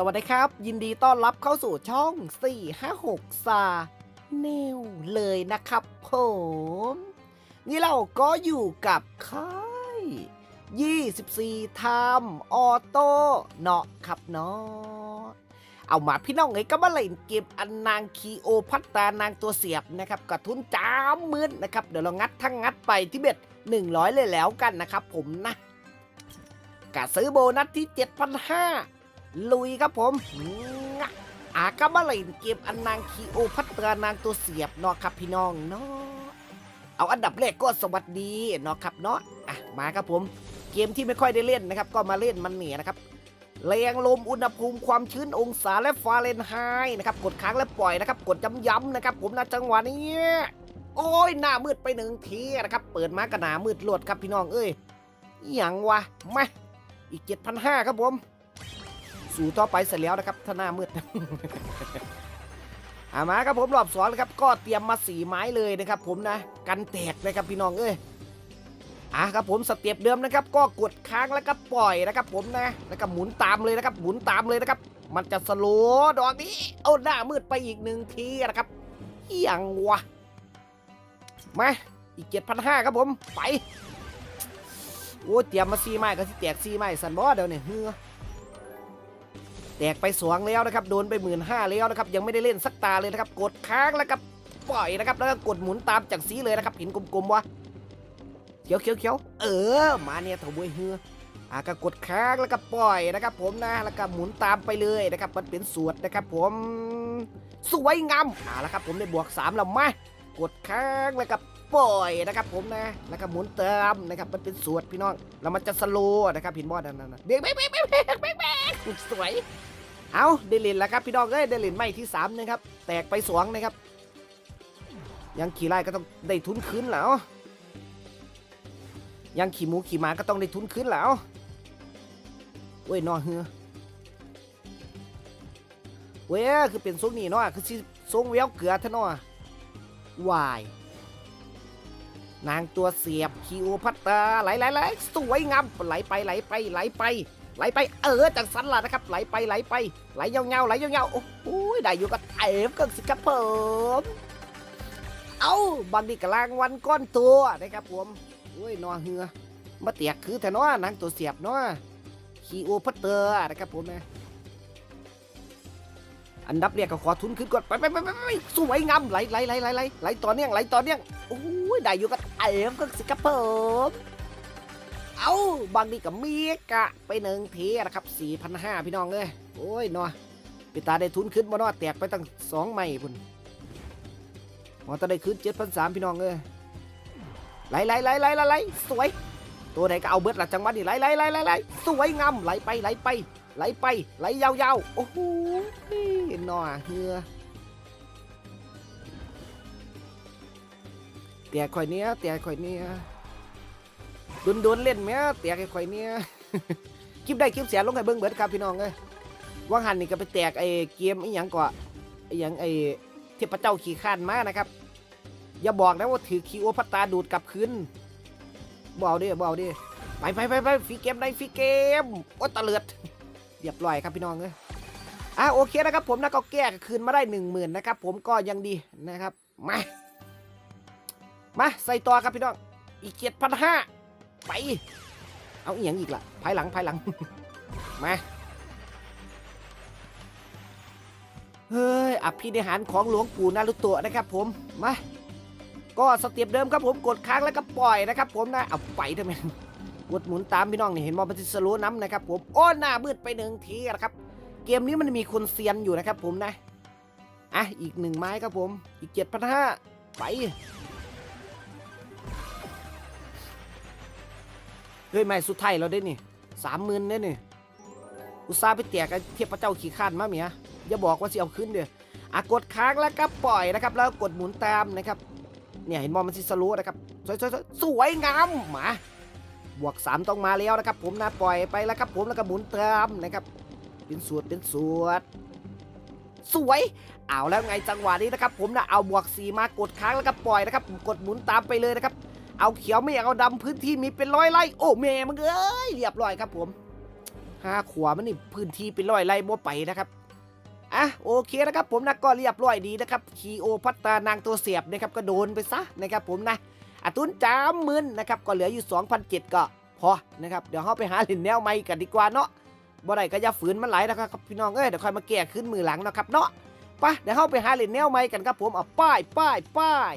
สวัสดีครับ ยินดีต้อนรับเข้าสู่ช่อง 456ซาเนวเลยนะครับผม นี่เราก็อยู่กับค่าย24ไทม์ออโต้เนาะครับเนาะเอามาพี่น้องไอ้ก็มาเล่นเกมอันนางคีโอพัตตานางตัวเสียบนะครับกระทุนจ้ามมืนนะครับ เดี๋ยวเรางัดทั้งงัดไปที่เบ็ด100 เลยแล้วกันนะครับผมนะกะซื้อโบนัสที่ 7,500 ลุยครับผมงะอาก็มาเล่นเกมอันนางคีโอพัตรานางตัวเสียบเนาะครับพี่น้องเนาะเอาอันดับแรกก็สวัสดีเนาะครับเนาะอะมาครับผม เกมที่ไม่ค่อยได้เล่นนะครับ ก็มาเล่นมันเหนียนะครับแรงลมอุณหภูมิความชื้นองศาและฟาเรนไฮต์นะครับ กดค้างและปล่อยนะครับ กดย้ำๆนะครับ ผมนะจังหวะนี้โอ้ยหน้ามืดไปหนึ่งทีนะครับ เปิดมากระหนามืดลวดครับพี่น้องเอ้ยอย่างวะมาอีกเจ็ดพันห้าครับผม สู่ต่อไปเสร็จแล้วนะครับถ้าหน้ามืดอามาครับผมรอบสองนะครับ ก็เตรียมมาสีไม้เลยนะครับผมนะ กันแตกนะครับพี่น้องเอ้ยอะครับผมสเต็ปเดิมนะครับ ก็กดค้างแล้วก็ปล่อยนะครับผมนะ แล้วก็หมุนตามเลยนะครับ หมุนตามเลยนะครับ มันจะสโลว์ดอกนี้ เอาหน้ามืดไปอีกหนึ่งทีนะครับอย่างวะมาอีกเจ็ดพันห้าครับผม ไป โอ้เตรียมมาซีไม้ก็ที่แตกซีไม้สันบอเดี๋ยวเนี่ยเฮือ แตกไปสวงแล้วนะครับโดนไปหมื่นห้าแล้วนะครับยังไม่ได้เล่นสักตาเลยนะครับกดค้างแล้วก็ปล่อยนะครับแล้วก็กดหมุนตามจากสีเลยนะครับเห็นกลมๆวะเขียวเขียวเขียวเออมาเนี่ยเถอะบวยเฮืออะก็กดค้างแล้วก็ปล่อยนะครับ ผมนะแล้วก็หมุนตามไปเลยนะครับ มันเป็นสวดนะครับ ผมสวยงามอ่าแล้วครับผมได้บวกสามแล้วมากดค้างแล้วก็ ปล่อยนะครับผมนะแล้วก็หมุนเติมนะครับมันเป็นสวดพี่น้องแล้วมันจะสโลว์นะครับเห็นบอดนั่นนะเบรกเบรกเบรกเบรกเบรกเบรกสวยเอาเดลินแล้วครับพี่น้องเอ้ยเดลินไม่ที่สามนะครับแตกไปสวงนะครับ ยังขี่ไล่ก็ต้องได้ทุนคืนแล้วยังขี่หมูขี่หมาก็ต้องได้ทุนคืนแล้วเว้ยนอเฮือเว้ยคือเป็นทรงนี้เนาะคือทรงเวียวเกลือท่านาะวาย นางตัวเสียบคิวพัตตาไหลไหลไหลสวยงามไหลไปไหลไปไหลไป ไหลไปเออจากสันละนะครับ ไหลไปไหลไป ไหลเงาเงาไหลเงาเงาโอ้โหได้อยู่กับเอฟก็สิครับผมเอาบางทีกลางวันก้อนตัวนะครับผมโอ้ยนอเหือมาเตียกคือแต่นอนางตัวเสียบเนาะคีโอพัตเตอร์นะครับผมนะอันดับแรกก็ขอทุนขึ้นก่อนไปไปไปไปไปสวยงามไหลไหลไหลไหลไหลไหลต่อเนื่องไหลต่อเนื่องโอ้ยได้อยู่กับ เอ็มก็สิครับผมเอาบางทีกับเมียกะไปหนึ่งทีนะครับสี่พันห้าพี่น้องเลยโอ้ยนาะปีตาได้ทุนขึ้นมาเนาะแตกไปตั้งสองไม่พุ่นหมอตาได้ขึ้นเจ็ดพันสามพี่น้องเลยไหลไหลไหลไหลไหลสวย ตัวไหนก็เอาเบิดหละจังหวะนี้ไหลไหลไหลไหลไหลสวยงามไหลไปไหลไป ไหลไปไหลยาวๆโอ้โหนอเหือ เตียข่อยเนี้ยเตียข่อยเนี้ยดุนดุนเล่นไหมเตียข่อยเนี้ยคลิปได้คลิปเสียลงให้เบิ่งเบิดครับพี่น้องเอ้ยว่างหันนี่ก็ไปแตกไอ้เกมไอ้หยังก่อไอ้หยังไอ้เทพเจ้าขี่ข้านมานะครับ อย่าบอกนะว่าถือคีโอพัตตาดูดกลับคืนบอาดิบอาดิไปไปไปไปฟีเกมได้ฟีเกมโอ้ตะเลือดเรียบร้อยครับพี่น้องเอ้ยอะโอเคนะครับผมนะก็แก้คืนมาได้หนึ่งหมื่นนะครับผมก็ยังดีนะครับมา มาใส่ต่อครับพี่น้อง อีกเจ็ดพันห้าไป เอาอีกอย่างอีกล่ะ ภายหลังภายหลัง มาเฮ้ยอภินิหารของหลวงปู่นารุโตะนะครับผมมาก็สเต็ปเดิมครับผมกดค้างแล้วก็ปล่อยนะครับผมนะเอาไปทำไมกดหมุนตามพี่น้องนี่เห็นมอมันจะสโลน้ำนะครับผมโอ้หน้ามืดไปหนึ่งทีนะครับ เกมนี้มันมีคนเซียนอยู่นะครับผมนะอะอีกหนึ่งไม้ครับผม อีกเจ็ดพันห้าไป เฮ้ยไม่สุดท้ายเราได้นี่สามหมื่นได้นี่อุตส่าห์ไปแตกไอ้เทียบพระเจ้าขี่ข้านมาเมียอย่าบอกว่าสิเอาขึ้นเดี๋ยวอะกดค้างแล้วก็ปล่อยนะครับ แล้วกดหมุนตามนะครับ เนี่ยเห็นมอมันสิสโลว์นะครับสวยสวยสวยสวยงามมาบวก 3 ต้องมาแล้วนะครับ ผมนะปล่อยไปแล้วครับผมแล้วก็หมุนติมนะครับ เป็นสวดเป็นสวดสวยเอาแล้วไงจังหวะนี้นะครับ ผมนะเอาบวก 4 มากดค้างแล้วก็ปล่อยนะครับ กดหมุนตามไปเลยนะครับ เอาเขียวไม่อยากเอาดำพื้นที่มีเป็นร้อยไร่โอ้แม่มึงเอ้ยเรียบร้อยครับผมห้าขวามันนี่พื้นที่เป็นร้อยไร่บ่ไปนะครับอะโอเคนะครับผมนะก็เรียบร้อยดีนะครับคีโอพัตตานางตัวเสียบนะครับก็โดนไปซะนะครับผมนะอาตุนจามหมื่นนะครับก็เหลืออยู่2,007ก็พอนะครับเดี๋ยวเราไปหาเล่นแนวใหม่กันดีกว่าเนาะบ่ได้ก็อย่าฝืนมันไหลนะครับพี่น้องเอ้ยเดี๋ยวค่อยมาแก้ขึ้นมือหลังนะครับเนาะไปเดี๋ยวเราไปหาเล่นแนวใหม่กันครับผมเอาป้ายป้ายป้าย